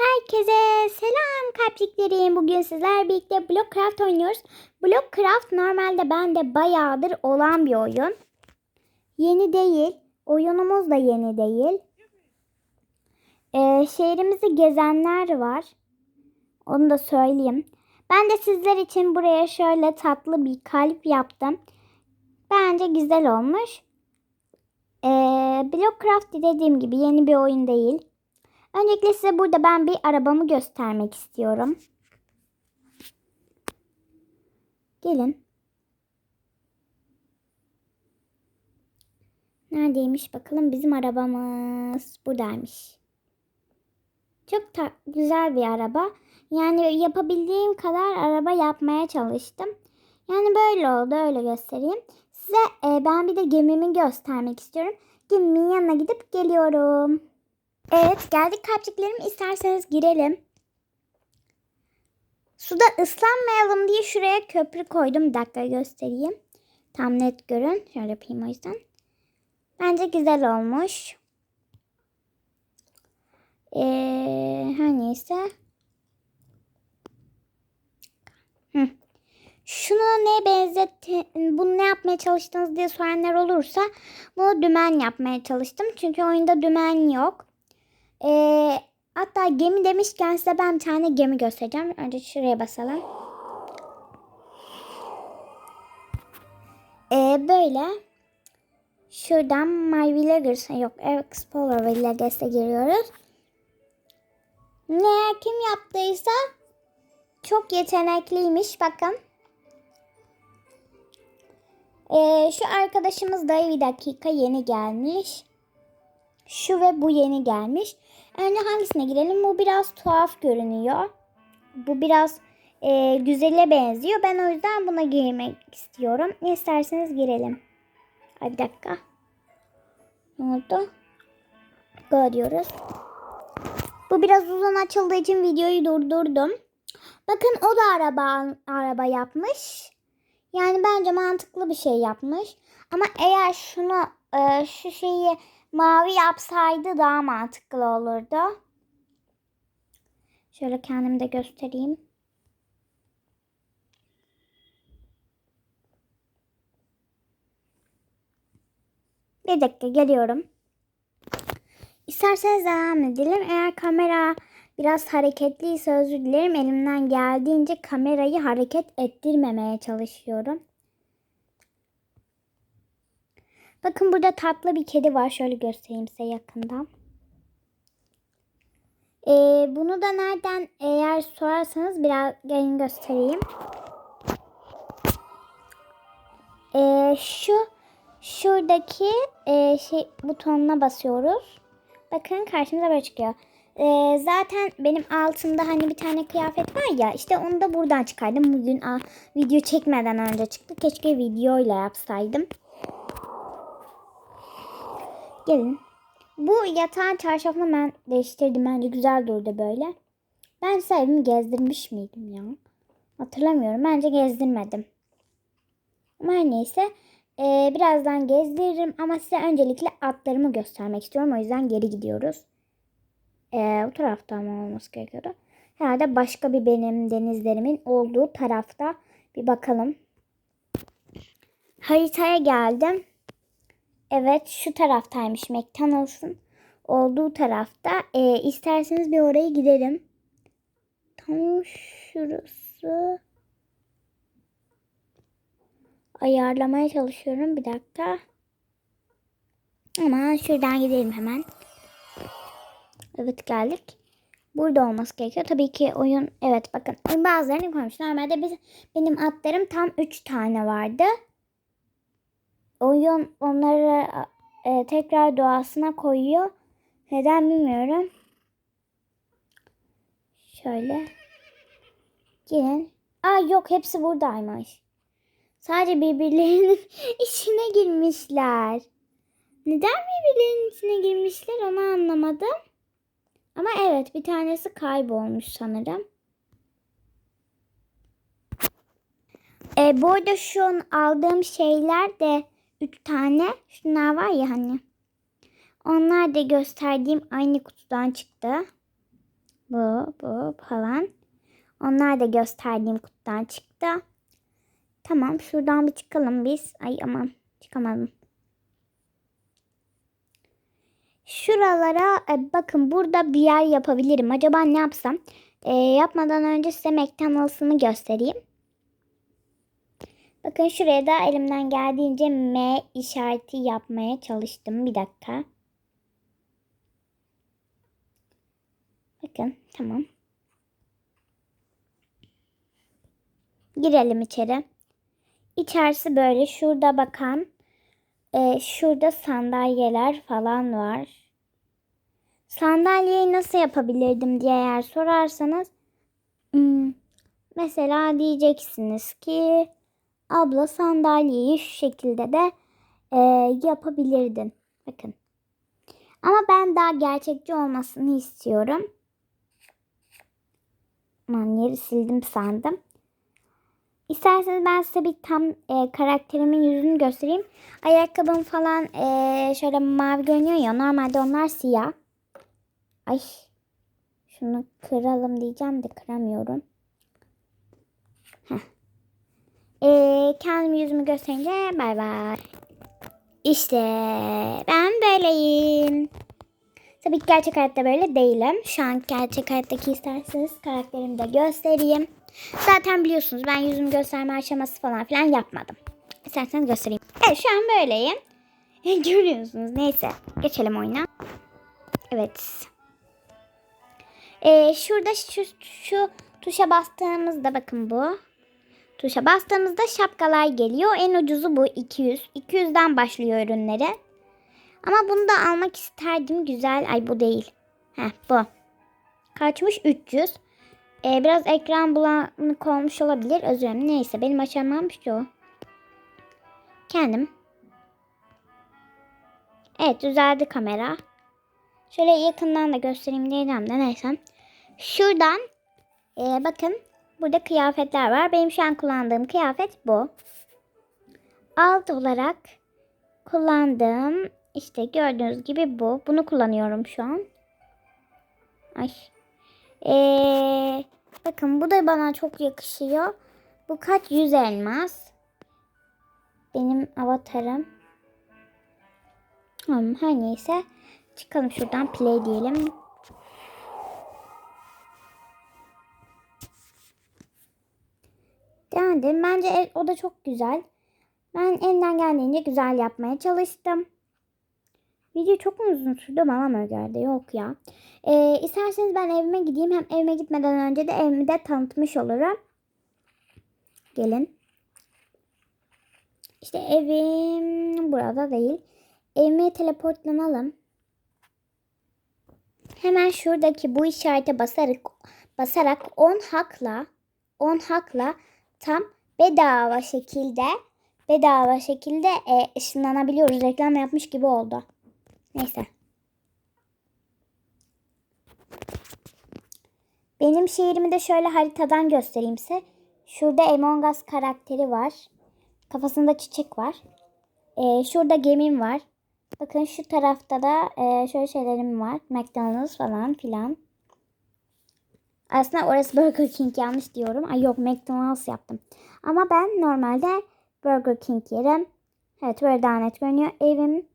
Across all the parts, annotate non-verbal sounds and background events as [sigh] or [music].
Herkese selam kalpliklerim. Bugün sizler birlikte Blockcraft oynuyoruz. Blockcraft normalde bende bayağıdır olan bir oyun. Yeni değil. Oyunumuz da yeni değil. Ee, şehrimizi gezenler var. Onu da söyleyeyim. Ben de sizler için buraya şöyle tatlı bir kalp yaptım. Bence güzel olmuş. Ee, Blockcraft dediğim gibi yeni bir oyun değil. Öncelikle size burada ben bir arabamı göstermek istiyorum. Gelin. Neredeymiş bakalım bizim arabamız buradaymış. Çok güzel bir araba. Yani yapabildiğim kadar araba yapmaya çalıştım. Yani böyle oldu öyle göstereyim. Size e, ben bir de gemimi göstermek istiyorum. Gemimin yanına gidip geliyorum. Evet geldik kalpçiklerim isterseniz girelim. Suda ıslanmayalım diye şuraya köprü koydum. Bir dakika göstereyim. Tam net görün. Şöyle yapayım o yüzden. Bence güzel olmuş. Ee, her neyse. Hı. Şunu neye benzet, bunu ne yapmaya çalıştınız diye soranlar olursa bunu dümen yapmaya çalıştım. Çünkü oyunda dümen yok. Ee, hatta gemi demişken size ben bir tane gemi göstereceğim. Önce şuraya basalım. Ee, böyle. Şuradan My Villagers yok Explorer Villagers'e giriyoruz. Ne kim yaptıysa çok yetenekliymiş bakın. Ee, şu arkadaşımız da bir dakika yeni gelmiş. Şu ve bu yeni gelmiş. Önce hangisine girelim? Bu biraz tuhaf görünüyor. Bu biraz e, güzele benziyor. Ben o yüzden buna girmek istiyorum. Ne isterseniz girelim. Ay bir dakika. Ne oldu? Go diyoruz. Bu biraz uzun açıldığı için videoyu durdurdum. Bakın o da araba araba yapmış. Yani bence mantıklı bir şey yapmış. Ama eğer şunu e, şu şeyi mavi yapsaydı daha mantıklı olurdu. Şöyle kendimi de göstereyim. Bir dakika geliyorum. İsterseniz devam edelim. Eğer kamera biraz hareketliyse özür dilerim. Elimden geldiğince kamerayı hareket ettirmemeye çalışıyorum. Bakın burada tatlı bir kedi var. Şöyle göstereyim size yakından. Ee, bunu da nereden eğer sorarsanız biraz gelin göstereyim. Ee, şu şuradaki e, şey butonuna basıyoruz. Bakın karşımıza böyle çıkıyor. Ee, zaten benim altımda hani bir tane kıyafet var ya işte onu da buradan çıkardım. Bugün a, video çekmeden önce çıktı. Keşke videoyla yapsaydım. Gelin. Bu yatağın çarşafını ben değiştirdim. Bence güzel durdu böyle. Ben size gezdirmiş miydim ya? Hatırlamıyorum. Bence gezdirmedim. Ama neyse. Ee, birazdan gezdiririm. Ama size öncelikle atlarımı göstermek istiyorum. O yüzden geri gidiyoruz. Ee, bu tarafta mı olması gerekiyordu? Herhalde başka bir benim denizlerimin olduğu tarafta. Bir bakalım. Haritaya geldim. Evet şu taraftaymış McDonald's'ın olduğu tarafta. Ee, isterseniz bir oraya gidelim. Tam şurası. Ayarlamaya çalışıyorum. Bir dakika. Ama şuradan gidelim hemen. Evet geldik. Burada olması gerekiyor. Tabii ki oyun evet bakın bazılarını koymuş. Normalde biz, benim atlarım tam 3 tane vardı oyun onları e, tekrar doğasına koyuyor. Neden bilmiyorum. Şöyle. Gelin. Aa yok hepsi buradaymış. Sadece birbirlerinin [laughs] içine girmişler. Neden birbirlerinin içine girmişler onu anlamadım. Ama evet bir tanesi kaybolmuş sanırım. E, bu arada şu an aldığım şeyler de 3 tane şunlar var ya hani. Onlar da gösterdiğim aynı kutudan çıktı. Bu, bu falan. Onlar da gösterdiğim kutudan çıktı. Tamam şuradan bir çıkalım biz. Ay aman çıkamadım. Şuralara e, bakın burada bir yer yapabilirim. Acaba ne yapsam? E, yapmadan önce size McDonald's'ımı göstereyim. Bakın şuraya da elimden geldiğince M işareti yapmaya çalıştım. Bir dakika. Bakın tamam. Girelim içeri. İçerisi böyle şurada bakan e, şurada sandalyeler falan var. Sandalyeyi nasıl yapabilirdim diye eğer sorarsanız hmm, mesela diyeceksiniz ki abla sandalyeyi şu şekilde de e, yapabilirdin. Bakın. Ama ben daha gerçekçi olmasını istiyorum. Aman yeri sildim sandım. İsterseniz ben size bir tam e, karakterimin yüzünü göstereyim. Ayakkabım falan e, şöyle mavi görünüyor ya. Normalde onlar siyah. Ay. Şunu kıralım diyeceğim de kıramıyorum. Heh. E, kendimi yüzümü gösterince bay bay. İşte ben böyleyim. Tabii ki gerçek hayatta böyle değilim. Şu an gerçek hayattaki isterseniz karakterimi de göstereyim. Zaten biliyorsunuz ben yüzümü gösterme aşaması falan filan yapmadım. İsterseniz göstereyim. Evet şu an böyleyim. [laughs] Görüyorsunuz. Neyse. Geçelim oyuna. Evet. Ee, şurada şu, şu tuşa bastığımızda bakın bu. Tuşa bastığımızda şapkalar geliyor. En ucuzu bu 200. 200'den başlıyor ürünleri. Ama bunu da almak isterdim. Güzel. Ay bu değil. Heh bu. Kaçmış 300. Ee, biraz ekran bulanık olmuş olabilir. Özür dilerim. Neyse benim aşamam şu. Kendim. Evet düzeldi kamera. Şöyle yakından da göstereyim diyeceğim de neyse. Şuradan e, bakın burada kıyafetler var. Benim şu an kullandığım kıyafet bu. Alt olarak kullandığım işte gördüğünüz gibi bu. Bunu kullanıyorum şu an. Ay. Ee, bakın bu da bana çok yakışıyor. Bu kaç yüz elmas. Benim avatarım. Tamam her neyse. Çıkalım şuradan play diyelim. Denedim. Bence o da çok güzel. Ben elinden geldiğince güzel yapmaya çalıştım. Video çok mu uzun sürdü bana geldi? Yok ya. Ee, isterseniz ben evime gideyim. Hem evime gitmeden önce de evimi de tanıtmış olurum. Gelin. İşte evim burada değil. Evime teleportlanalım. Hemen şuradaki bu işarete basarak basarak 10 hakla 10 hakla tam bedava şekilde bedava şekilde e, ışınlanabiliyoruz. Reklam yapmış gibi oldu. Neyse. Benim şehrimi de şöyle haritadan göstereyim size. Şurada Among Us karakteri var. Kafasında çiçek var. Ee, şurada gemim var. Bakın şu tarafta da e, şöyle şeylerim var. McDonald's falan filan. Aslında orası Burger King yanlış diyorum. Ay yok McDonald's yaptım. Ama ben normalde Burger King yerim. Evet böyle daha net görünüyor. Evim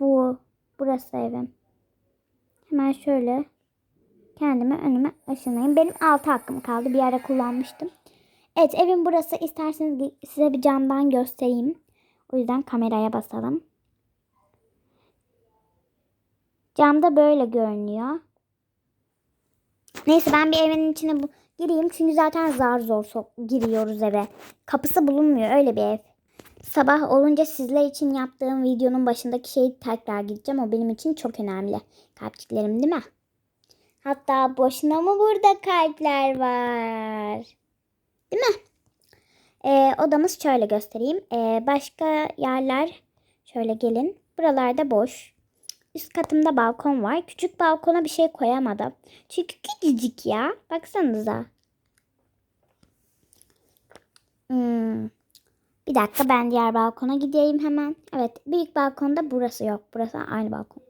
bu. Burası evim. Hemen şöyle kendime önüme ışınlayayım. Benim 6 hakkım kaldı. Bir ara kullanmıştım. Evet evim burası. İsterseniz size bir camdan göstereyim. O yüzden kameraya basalım. Camda böyle görünüyor. Neyse ben bir evin içine bu gireyim. Çünkü zaten zar zor sok giriyoruz eve. Kapısı bulunmuyor öyle bir ev. Sabah olunca sizler için yaptığım videonun başındaki şeyi tekrar gideceğim. O benim için çok önemli. Kalpçiklerim değil mi? Hatta boşuna mı burada kalpler var? Değil mi? Ee, odamız şöyle göstereyim. Ee, başka yerler şöyle gelin. Buralarda boş. Üst katımda balkon var. Küçük balkona bir şey koyamadım. Çünkü küçücük ya. Baksanıza. Hmm. Bir dakika ben diğer balkona gideyim hemen. Evet büyük balkonda burası yok. Burası aynı balkon.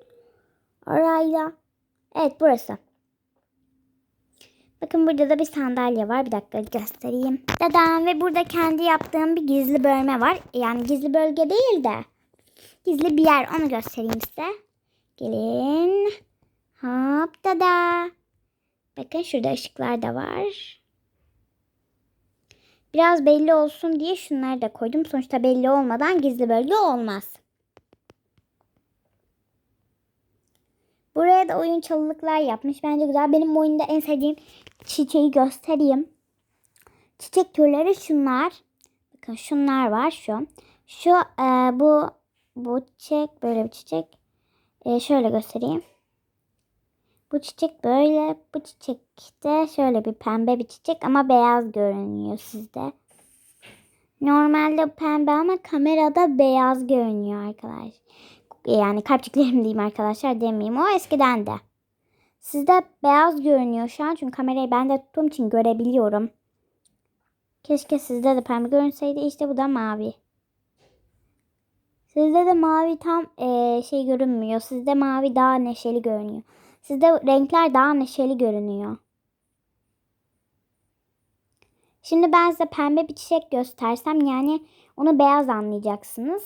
Orayla. Evet burası. Bakın burada da bir sandalye var. Bir dakika göstereyim. Dadan ve burada kendi yaptığım bir gizli bölme var. Yani gizli bölge değil de gizli bir yer. Onu göstereyim size. Gelin. Hop dada. Bakın şurada ışıklar da var. Biraz belli olsun diye şunları da koydum. Sonuçta belli olmadan gizli bölge olmaz. Buraya da oyun çalılıklar yapmış. Bence güzel. Benim oyunda en sevdiğim çiçeği göstereyim. Çiçek türleri şunlar. Bakın şunlar var şu. Şu e, bu bu çiçek böyle bir çiçek. E, şöyle göstereyim. Bu çiçek böyle. Bu çiçek de şöyle bir pembe bir çiçek ama beyaz görünüyor sizde. Normalde pembe ama kamerada beyaz görünüyor arkadaş. Yani kalpçiklerim [laughs] diyeyim arkadaşlar demeyeyim. O eskiden de. Sizde beyaz görünüyor şu an çünkü kamerayı ben de tuttuğum için görebiliyorum. Keşke sizde de pembe görünseydi. İşte bu da mavi. Sizde de mavi tam eee, şey görünmüyor. Sizde mavi daha neşeli görünüyor. Sizde renkler daha neşeli görünüyor. Şimdi ben size pembe bir çiçek göstersem yani onu beyaz anlayacaksınız.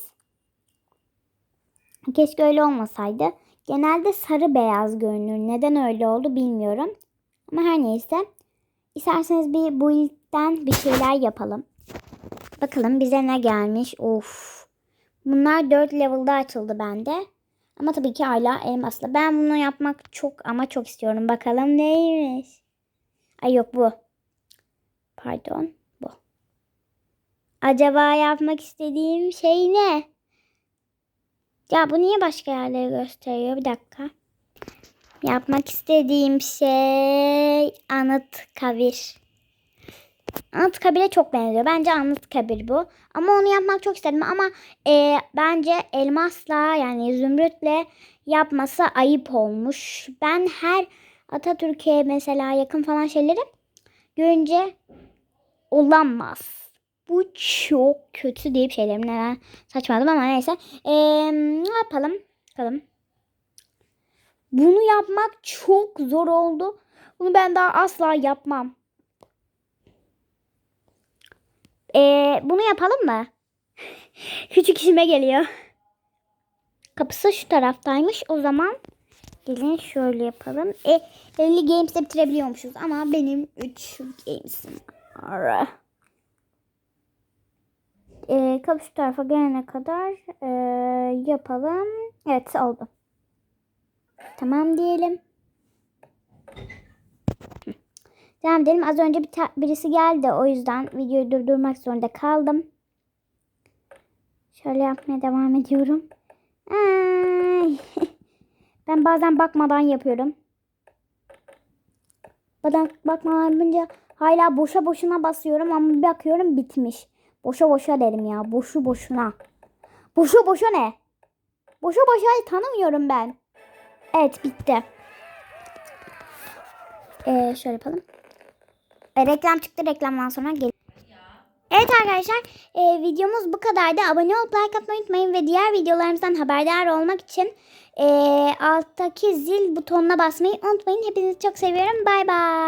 Keşke öyle olmasaydı. Genelde sarı beyaz görünür. Neden öyle oldu bilmiyorum. Ama her neyse. İsterseniz bir bu ilkten bir şeyler yapalım. Bakalım bize ne gelmiş. Of. Bunlar 4 level'da açıldı bende. Ama tabii ki hala elmasla. Ben bunu yapmak çok ama çok istiyorum. Bakalım neymiş. Ay yok bu. Pardon bu. Acaba yapmak istediğim şey ne? Ya bu niye başka yerleri gösteriyor? Bir dakika. Yapmak istediğim şey Anıtkabir. Anıtkabir'e çok benziyor. Bence Anıtkabir bu. Ama onu yapmak çok istedim ama e, bence elmasla yani zümrütle yapması ayıp olmuş. Ben her Atatürk'e mesela yakın falan şeyleri görünce olamaz. Bu çok kötü deyip şeylerim neden saçmaladım ama neyse. Ee, ne yapalım? Bakalım. Bunu yapmak çok zor oldu. Bunu ben daha asla yapmam. Ee, bunu yapalım mı? [laughs] Küçük işime geliyor. Kapısı şu taraftaymış. O zaman gelin şöyle yapalım. E, 50 games'de bitirebiliyormuşuz ama benim 3 games'im var. E, kapı şu tarafa gelene kadar e, yapalım. Evet oldu. Tamam diyelim. Devam edelim. Az önce bir birisi geldi. O yüzden videoyu durdurmak zorunda kaldım. Şöyle yapmaya devam ediyorum. Ay. [laughs] ben bazen bakmadan yapıyorum. Bazen bakmadan yapınca hala boşa boşuna basıyorum ama bakıyorum bitmiş. Boşa boşa derim ya. Boşu boşuna. Boşu boşa ne? Boşu boşa tanımıyorum ben. Evet bitti. Ee, şöyle yapalım. E, reklam çıktı. Reklamdan sonra gel. Evet arkadaşlar e, videomuz bu kadardı. Abone olup like atmayı unutmayın ve diğer videolarımızdan haberdar olmak için e, alttaki zil butonuna basmayı unutmayın. Hepinizi çok seviyorum. Bay bay.